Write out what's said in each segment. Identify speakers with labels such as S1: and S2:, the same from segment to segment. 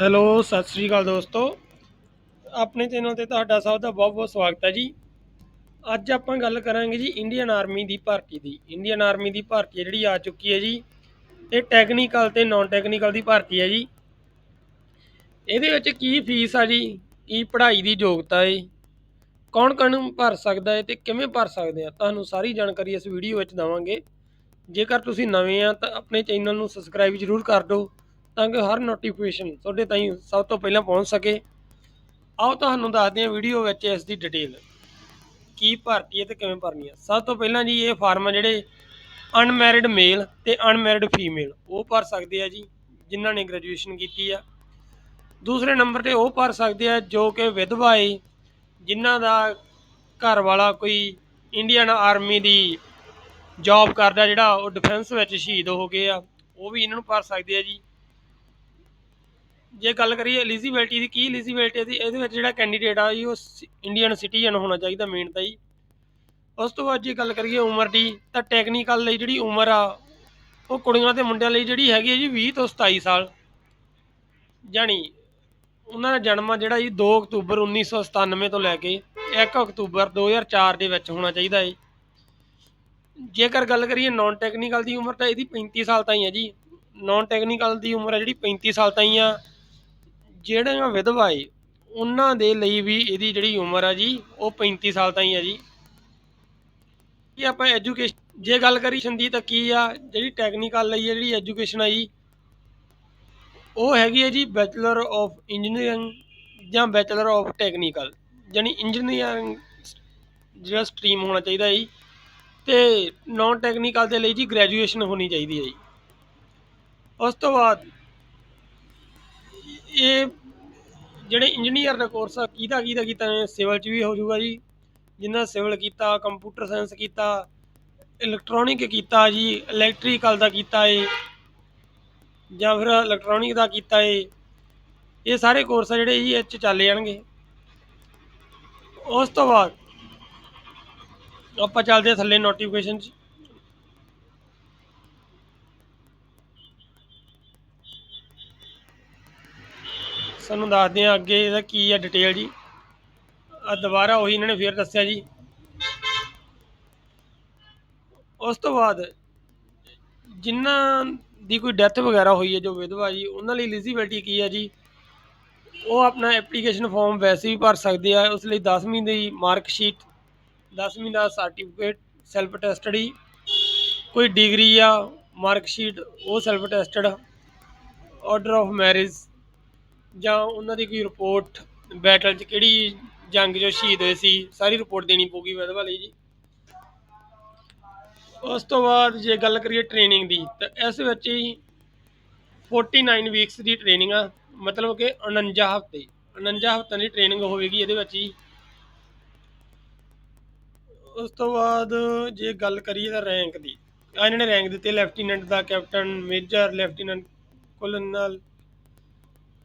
S1: Hello, Sat Sri ਅਕਾਲ ਦੋਸਤੋ। ਆਪਣੇ channel ਤੇ ਤੁਹਾਡਾ ਸਭ ਦਾ ਬਹੁਤ ਬਹੁਤ ਸਵਾਗਤ ਹੈ ਜੀ। ਅੱਜ ਆਪਾਂ ਗੱਲ ਕਰਾਂਗੇ ਜੀ ਇੰਡੀਅਨ ਆਰਮੀ ਦੀ ਭਰਤੀ ਦੀ। ਇੰਡੀਅਨ ਆਰਮੀ ਦੀ ਭਰਤੀ ਹੈ ਜਿਹੜੀ ਆ ਚੁੱਕੀ ਹੈ ਜੀ। ਇਹ ਟੈਕਨੀਕਲ ਤੇ ਨਾਨ ਟੈਕਨੀਕਲ ਦੀ ਭਰਤੀ ਹੈ ਜੀ। ਇਹਦੇ ਵਿੱਚ ਕੀ ਫੀਸ ਆ ਜੀ? ਕੀ ਪੜ੍ਹਾਈ ਦੀ ਯੋਗਤਾ ਹੈ ਕੌਣ ਕੌਣ ਭਰ ਸਕਦਾ ਹੈ ਤੇ ਕਿਵੇਂ ਭਰ ਸਕਦੇ ਆ? ਤੁਹਾਨੂੰ ਸਾਰੀ ਜਾਣਕਾਰੀ ਇਸ ਵੀਡੀਓ ਵਿੱਚ ਦਵਾਂਗੇ। ਜੇਕਰ ਤੁਸੀਂ ਨਵੇਂ ਆ ਤਾਂ ਆਪਣੇ ਚੈਨਲ ਨੂੰ ਸਬਸਕ੍ਰਾਈਬ ਜ਼ਰੂਰ ਕਰ ਦਿਓ। ਤਾਂ ਕਿ ਹਰ ਨੋਟੀਫਿਕੇਸ਼ਨ ਤੁਹਾਡੇ ਤਾਈਂ ਸਭ ਤੋਂ ਪਹਿਲਾਂ ਪਹੁੰਚ ਸਕੇ। ਆਓ ਤੁਹਾਨੂੰ ਦੱਸਦੇ ਹਾਂ ਵੀਡੀਓ ਵਿੱਚ ਇਸ ਦੀ ਡਿਟੇਲ ਕੀ ਭਰਤੀ ਹੈ ਤੇ ਕਿਵੇਂ ਭਰਨੀ ਹੈ। ਸਭ ਤੋਂ ਪਹਿਲਾਂ ਜੀ ਇਹ ਫਾਰਮ ਆ ਜਿਹੜੇ ਅਨਮੈਰਿਡ ਮੇਲ ਤੇ ਅਨਮੈਰਿਡ ਫੀਮੇਲ ਉਹ ਭਰ ਸਕਦੇ ਆ ਜੀ, ਜਿਨ੍ਹਾਂ ਨੇ ਗ੍ਰੈਜੂਏਸ਼ਨ ਕੀਤੀ ਆ। ਦੂਸਰੇ ਨੰਬਰ ਤੇ ਉਹ ਭਰ ਸਕਦੇ ਆ ਜੋ ਕਿ ਵਿਧਵਾ ਏ, ਜਿਨ੍ਹਾਂ ਦਾ ਘਰ ਵਾਲਾ ਕੋਈ ਇੰਡੀਅਨ ਆਰਮੀ ਦੀ ਜੌਬ ਕਰਦਾ ਜਿਹੜਾ ਉਹ ਡਿਫੈਂਸ ਵਿੱਚ ਸ਼ਹੀਦ ਹੋ ਗਏ ਆ, ਉਹ ਵੀ ਇਹਨਾਂ ਨੂੰ ਭਰ ਸਕਦੇ ਆ ਜੀ। ਜੇ ਗੱਲ ਕਰੀਏ ਐਲੀਜੀਬਿਲਟੀ ਦੀ, ਕੀ ਐਲੀਜੀਬਿਲਟੀ ਦੀ ਇਹਦੇ? ਵਿੱਚ ਜਿਹੜਾ ਕੈਂਡੀਡੇਟ ਆ ਜੀ, ਉਹ ਇੰਡੀਅਨ ਸਿਟੀਜ਼ਨ ਹੋਣਾ ਚਾਹੀਦਾ ਮੇਨ ਤਾਂ ਜੀ। ਉਸ ਤੋਂ ਬਾਅਦ ਜੇ ਗੱਲ ਕਰੀਏ ਉਮਰ ਦੀ, ਤਾਂ ਟੈਕਨੀਕਲ ਲਈ ਜਿਹੜੀ ਉਮਰ ਆ, ਉਹ ਕੁੜੀਆਂ ਤੇ ਮੁੰਡਿਆਂ ਲਈ ਜਿਹੜੀ ਹੈਗੀ ਹੈ ਜੀ 20 ਤੋਂ 27 ਸਾਲ। ਜਾਣੀ ਉਹਨਾਂ ਦਾ ਜਨਮ ਆ ਜਿਹੜਾ ਜੀ 2 ਅਕਤੂਬਰ 1997 ਤੋਂ ਲੈ ਕੇ 1 ਅਕਤੂਬਰ 2004 ਦੇ ਵਿੱਚ ਹੋਣਾ ਚਾਹੀਦਾ ਹੈ ਜੇਕਰ ਗੱਲ ਕਰੀਏ ਨਾਨ ਟੈਕਨੀਕਲ ਦੀ ਉਮਰ ਤਾਂ ਇਹਦੀ 35 ਸਾਲ ਤਾਈਂ ਹੈ ਜੀ। ਨਾਨ ਟੈਕਨੀਕਲ ਦੀ ਉਮਰ ਹੈ ਜਿਹੜੀ 35 ਸਾਲ ਤਾਈਂ ਆ। ਜਿਹੜੀਆਂ ਵਿਧਵਾ ਏ, ਉਹਨਾਂ ਦੇ ਲਈ ਵੀ ਇਹਦੀ ਜਿਹੜੀ ਉਮਰ ਆ ਜੀ, ਉਹ 35 ਸਾਲ ਤਾਈਂ ਹੈ ਜੀ। ਇਹ ਆਪਾਂ ਐਜੂਕੇਸ਼ਨ ਜੇ ਗੱਲ ਕਰੀ ਦੀ ਤਾਂ ਕੀ ਆ, ਜਿਹੜੀ ਟੈਕਨੀਕਲ ਲਈ ਹੈ ਜਿਹੜੀ ਐਜੂਕੇਸ਼ਨ ਆ ਜੀ, ਉਹ ਹੈਗੀ ਹੈ ਜੀ ਬੈਚਲਰ ਆਫ ਇੰਜੀਨੀਅਰਿੰਗ ਜਾਂ ਬੈਚਲਰ ਆਫ ਟੈਕਨੀਕਲ ਜਾਨੀ ਇੰਜੀਨੀਅਰਿੰਗ ਜਿਹੜਾ ਸਟਰੀਮ ਹੋਣਾ ਚਾਹੀਦਾ ਜੀ। ਤੇ ਨਾਨ ਟੈਕਨੀਕਲ ਦੇ ਲਈ ਜੀ ਗ੍ਰੈਜੂਏਸ਼ਨ ਹੋਣੀ ਚਾਹੀਦੀ ਹੈ ਜੀ। ਉਸ ਤੋਂ ਬਾਅਦ ਇਹ ਜਿਹੜੇ ਇੰਜੀਨੀਅਰ ਦਾ ਕੋਰਸ ਆ ਕਿਹਦਾ ਕਿਹਦਾ ਕੀਤਾ ਸਿਵਲ ਚ ਵੀ ਹੋ ਜਾਊਗਾ ਜੀ। ਜਿਨ੍ਹਾਂ ਸਿਵਲ ਕੀਤਾ ਕੰਪਿਊਟਰ ਸਾਇੰਸ ਕੀਤਾ ਇਲੈਕਟ੍ਰੋਨਿਕ ਕੀਤਾ ਜੀ ਇਲੈਕਟ੍ਰੀਕਲ ਦਾ ਕੀਤਾ ਏ, ਜਾਂ ਫਿਰ ਇਲੈਕਟ੍ਰੋਨਿਕ ਦਾ ਕੀਤਾ ਏ, ਇਹ ਸਾਰੇ ਕੋਰਸ ਆ ਜਿਹੜੇ ਜੀ ਇਹ 'ਚ ਚੱਲ ਜਾਣਗੇ। ਉਸ ਤੋਂ ਬਾਅਦ ਆਪਾਂ ਚੱਲਦੇ ਆ ਥੱਲੇ ਨੋਟੀਫਿਕੇਸ਼ਨ 'ਚ। ਸਾਨੂੰ ਦੱਸਦੇ ਆ ਅੱਗੇ ਇਹਦਾ ਕੀ ਆ ਡਿਟੇਲ ਜੀ। ਆ ਦੁਬਾਰਾ ਉਹੀ ਇਹਨਾਂ ਨੇ ਫੇਰ ਦੱਸਿਆ ਜੀ। ਉਸ ਤੋਂ ਬਾਅਦ ਜਿਨ੍ਹਾਂ ਦੀ ਕੋਈ ਡੈਥ ਵਗੈਰਾ ਹੋਈ ਹੈ ਜੋ ਵਿਧਵਾ ਜੀ, ਉਹਨਾਂ ਲਈ ਐਲੀਜੀਬਿਲਟੀ ਕੀ ਹੈ ਜੀ? ਉਹ ਆਪਣਾ ਐਪਲੀਕੇਸ਼ਨ ਫਾਰਮ ਵੈਸੇ ਵੀ ਭਰ ਸਕਦੇ ਆ, ਉਸ ਲਈ 10ਵੀਂ ਦੀ ਮਾਰਕ ਸ਼ੀਟ 10ਵੀਂ ਦਾ ਸਰਟੀਫਿਕੇਟ ਸੈਲਫ ਟੈਸਟਡੀ ਕੋਈ ਡਿਗਰੀ ਆ ਮਾਰਕ ਸ਼ੀਟ ਉਹ self attested order of marriage ਜਾਂ ਉਹਨਾਂ ਦੀ ਕੋਈ ਰਿਪੋਰਟ ਬੈਟਲ 'ਚ ਕਿਹੜੀ ਜੰਗ 'ਚੋਂ ਸ਼ਹੀਦ ਹੋਏ ਸੀ, ਸਾਰੀ ਰਿਪੋਰਟ ਦੇਣੀ ਪਊਗੀ ਵਿਧਵਾ ਲਈ ਜੀ। ਉਸ ਤੋਂ ਬਾਅਦ ਜੇ ਗੱਲ ਕਰੀਏ ਟ੍ਰੇਨਿੰਗ ਦੀ, ਤਾਂ ਇਸ ਵਿੱਚ ਹੀ 49 ਵੀਕਸ ਦੀ ਟ੍ਰੇਨਿੰਗ ਆ, ਮਤਲਬ ਕਿ 49 ਹਫ਼ਤੇ। 49 ਹਫ਼ਤਿਆਂ ਦੀ ਟ੍ਰੇਨਿੰਗ ਹੋਵੇਗੀ ਇਹਦੇ ਵਿੱਚ ਹੀ। ਉਸ ਤੋਂ ਬਾਅਦ ਜੇ ਗੱਲ ਕਰੀਏ ਤਾਂ ਰੈਂਕ ਦੀ, ਆ ਇਹਨਾਂ ਨੇ ਰੈਂਕ ਦਿੱਤੇ ਲੈਫਟੀਨੈਂਟ ਦਾ ਕੈਪਟਨ ਮੇਜਰ ਲੈਫਟੀਨੈਂਟ ਕੋਲੋਨਲ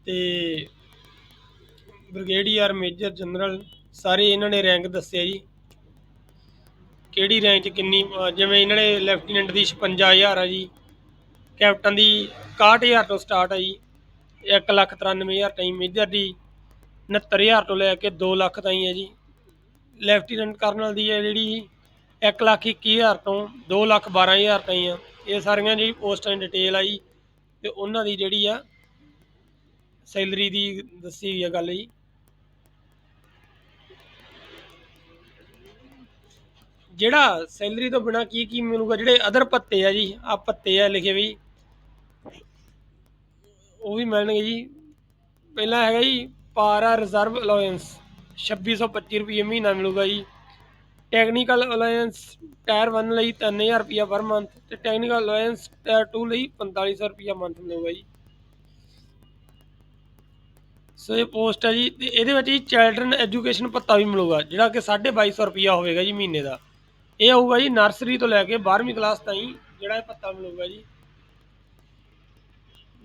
S1: ਤੇ ਬ੍ਰਿਗੇਡੀਅਰ ਮੇਜਰ ਜਨਰਲ ਸਾਰੇ ਇਹਨਾਂ ਨੇ ਰੈਂਕ ਦੱਸਿਆ ਜੀ। ਕਿਹੜੀ ਰੈਂਕ 'ਚ ਕਿੰਨੀ ਜਿਵੇਂ ਇਹਨਾਂ ਨੇ ਲੈਫਟੀਨੈਂਟ ਦੀ 56000 ਆ ਜੀ, ਕੈਪਟਨ ਦੀ 61000 ਤੋਂ ਸਟਾਰਟ ਆ ਜੀ 193000 ਤਾਈਂ, ਮੇਜਰ ਦੀ 69000 ਤੋਂ ਲੈ ਕੇ 2 ਲੱਖ ਤਾਈਂ ਹੈ ਜੀ। ਲੈਫਟੀਨੈਂਟ ਕਰਨਲ ਦੀ ਹੈ ਜਿਹੜੀ 121000 ਤੋਂ 2 ਲੱਖ 12000 ਤਾਈਂ ਆ। ਇਹ ਸਾਰੀਆਂ ਜਿਹੜੀ ਪੋਸਟਾਂ ਦੀ ਡਿਟੇਲ ਆ ਜੀ, ਤੇ ਉਹਨਾਂ ਦੀ ਜਿਹੜੀ ਆ ਸੈਲਰੀ ਦੀ ਦੱਸੀ ਹੋਈ ਆ ਗੱਲ ਜੀ। ਜਿਹੜਾ ਸੈਲਰੀ ਤੋਂ ਬਿਨਾ ਕੀ ਕੀ ਮਿਲੂਗਾ, ਜਿਹੜੇ ਅਦਰ ਪੱਤੇ ਆ ਜੀ ਆ ਪੱਤੇ ਆ ਲਿਖੇ ਵੀ, ਉਹ ਵੀ ਮਿਲਣਗੇ ਜੀ। ਪਹਿਲਾ ਹੈਗਾ ਜੀ, ਪਾਰਾ ਰਿਜ਼ਰਵ ਅਲਾਉਂਸ 2625 ਰੁਪਏ ਮਹੀਨਾ ਮਿਲੂਗਾ ਜੀ। ਟੈਕਨੀਕਲ ਅਲਾਇੰਸ ਟਾਇਰ 1 ਲਈ 3000 ਰੁਪਏ ਪਰ ਮੰਥ ਤੇ ਟੈਕਨੀਕਲ ਅਲਾਇੰਸ ਟਾਇਰ 2 ਲਈ 4500 ਰੁਪਏ ਮੰਥ ਮਿਲੂਗਾ ਜੀ। ਸੋ ਇਹ ਪੋਸਟ ਹੈ ਜੀ, ਤੇ ਇਹਦੇ ਵਿੱਚ ਜੀ ਚਾਈਲਡਰਨ ਐਜੂਕੇਸ਼ਨ ਭੱਤਾ ਵੀ ਮਿਲੂਗਾ, ਜਿਹੜਾ ਕਿ 2250 ਰੁਪਿਆ ਹੋਵੇਗਾ ਜੀ ਮਹੀਨੇ ਦਾ। ਇਹ ਆਊਗਾ ਜੀ ਨਰਸਰੀ ਤੋਂ ਲੈ ਕੇ 12ਵੀਂ ਕਲਾਸ ਤਾਈਂ ਜਿਹੜਾ ਇਹ ਭੱਤਾ ਮਿਲੂਗਾ ਜੀ।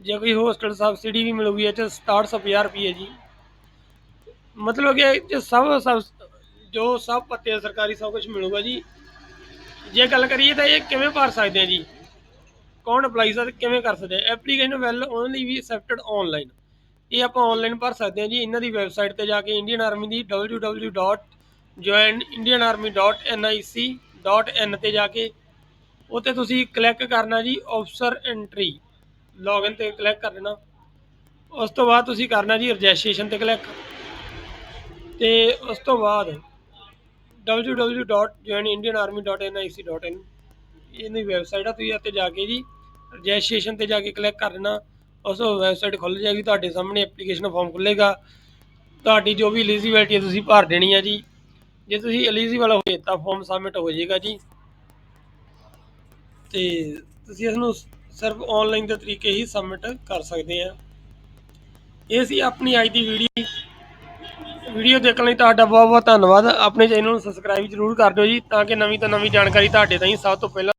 S1: ਜੇ ਕੋਈ ਹੋਸਟਲ ਸਬਸਿਡੀ ਵੀ ਮਿਲੂਗੀ, ਇਹ ਚ 6750 ਰੁਪਏ ਜੀ। ਮਤਲਬ ਕਿ ਇਹ ਸਭ ਸਭ ਜੋ ਸਭ ਪੱਤੇ ਸਰਕਾਰੀ ਸਭ ਕੁਝ ਮਿਲੂਗਾ ਜੀ। ਜੇ ਗੱਲ ਕਰੀਏ ਤਾਂ ਇਹ ਕਿਵੇਂ ਭਰ ਸਕਦੇ ਆ ਜੀ? ਕੌਣ ਅਪਲਾਈ ਸਕਦੇ ਕਿਵੇਂ ਕਰ ਸਕਦੇ application will only be accepted online ਇਹ ਆਪਾਂ ਆਨਲਾਈਨ ਭਰ ਸਕਦੇ ਹਾਂ ਜੀ। ਇਹਨਾਂ ਦੀ ਵੈਬਸਾਈਟ ਤੇ ਜਾ ਕੇ ਇੰਡੀਅਨ ਆਰਮੀ ਦੀ www.joinindianarmy.nic.in ਤੇ ਜਾ ਕੇ ਉੱਥੇ ਤੁਸੀਂ ਕਲਿੱਕ ਕਰਨਾ ਜੀ ਅਫਸਰ ਐਂਟਰੀ ਲੌਗਇਨ ਤੇ ਕਲਿੱਕ ਕਰ ਦੇਣਾ। ਉਸ ਤੋਂ ਬਾਅਦ ਤੁਸੀਂ ਕਰਨਾ ਜੀ ਰਜਿਸਟ੍ਰੇਸ਼ਨ ਤੇ ਕਲਿੱਕ ਤੇ ਉਸ ਤੋਂ ਬਾਅਦ www.joinindianarmy.nic.in ਇਹਦੀ ਵੈਬਸਾਈਟ ਆ ਤੁਸੀਂ ਇੱਥੇ ਜਾ ਕੇ ਜੀ ਰਜਿਸਟ੍ਰੇਸ਼ਨ ਤੇ ਜਾ ਕੇ ਕਲਿੱਕ ਕਰ ਦੇਣਾ। ਉਸ ਵੈਬਸਾਈਟ ਖੁੱਲ ਜਾਏਗੀ, ਤੁਹਾਡੇ ਸਾਹਮਣੇ ਐਪਲੀਕੇਸ਼ਨ ਫਾਰਮ ਖੁੱਲੇਗਾ ਤੁਹਾਡੀ ਜੋ ਵੀ ਐਲੀਜੀਬਿਲਟੀ ਹੈ, ਤੁਸੀਂ ਭਰ ਦੇਣੀ ਹੈ ਜੀ। ਜੇ ਤੁਸੀਂ ਐਲੀਜੀਬਲ ਹੋਏ ਤਾਂ ਫਾਰਮ ਸਬਮਿਟ ਹੋ ਜਾਏਗਾ ਜੀ। ਤੇ ਤੁਸੀਂ ਇਸ ਨੂੰ ਸਿਰਫ ਆਨਲਾਈਨ ਦੇ ਤਰੀਕੇ ਹੀ ਸਬਮਿਟ ਕਰ ਸਕਦੇ ਆ। ਇਹ ਸੀ ਆਪਣੀ ਅੱਜ ਦੀ ਵੀਡੀਓ ਵੀਡੀਓ ਦੇਖਣ ਲਈ ਤੁਹਾਡਾ ਬਹੁਤ ਬਹੁਤ ਧੰਨਵਾਦ। ਆਪਣੇ ਚੈਨਲ ਨੂੰ ਸਬਸਕ੍ਰਾਈਬ ਜ਼ਰੂਰ ਕਰ ਦਿਓ ਜੀ, ਤਾਂ ਕਿ ਨਵੀਂ ਤੋਂ ਨਵੀਂ ਜਾਣਕਾਰੀ ਤੁਹਾਡੇ ਤਾਈਂ ਸਭ ਤੋਂ ਪਹਿਲਾਂ